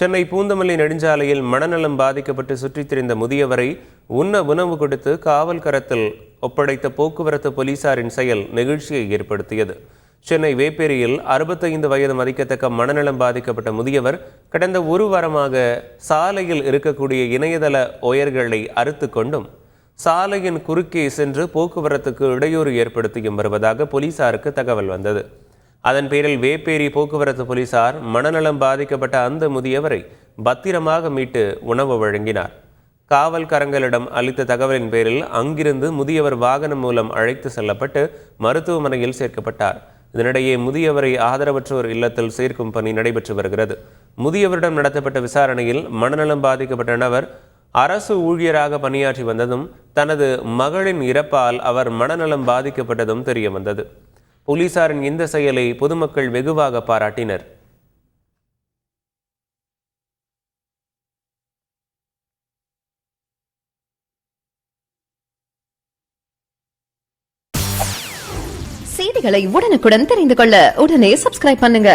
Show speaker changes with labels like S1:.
S1: சென்னை பூந்தமல்லி நெடுஞ்சாலையில் மனநலம் பாதிக்கப்பட்டு சுற்றித் திரிந்த முதியவரை உண்ண உணவு கொடுத்து காவல் கரத்தில் ஒப்படைத்த போக்குவரத்து போலீசாரின் செயல் நெகிழ்ச்சியை ஏற்படுத்தியது. சென்னை வேப்பேரியில் அறுபத்தைந்து வயது மதிக்கத்தக்க மனநலம் பாதிக்கப்பட்ட முதியவர் கடந்த ஒரு வாரமாக சாலையில் இருக்கக்கூடிய இணையதள ஒயர்களை அறுத்து கொண்டும் சாலையின் குறுக்கே சென்று போக்குவரத்துக்கு இடையூறு ஏற்படுத்தியும் வருவதாக போலீசாருக்கு தகவல் வந்தது. அதன் பேரில் வேப்பேரி போக்குவரத்து போலீசார் மனநலம் பாதிக்கப்பட்ட அந்த முதியவரை பத்திரமாக மீட்டு உணவு வழங்கினார். காவல்காரங்களிடம் அளித்த தகவலின் பேரில் அங்கிருந்து முதியவர் வாகனம் மூலம் அழைத்து செல்லப்பட்டு மருத்துவமனையில் சேர்க்கப்பட்டார். இதனிடையே முதியவரை ஆதரவற்றோர் இல்லத்தில் சேர்க்கும் பணி நடைபெற்று வருகிறது. முதியவரிடம் நடத்தப்பட்ட விசாரணையில் மனநலம் பாதிக்கப்பட்ட நபர் அரசு ஊழியராக பணியாற்றி வந்ததும் தனது மகளின் இறப்பால் அவர் மனநலம் பாதிக்கப்பட்டதும் தெரியவந்தது போலீசாரின் இந்த செயலை பொதுமக்கள் வெகுவாக பாராட்டினர்.
S2: செய்திகளை உடனுக்குடன் தெரிந்து கொள்ள உடனே சப்ஸ்கிரைப் பண்ணுங்க.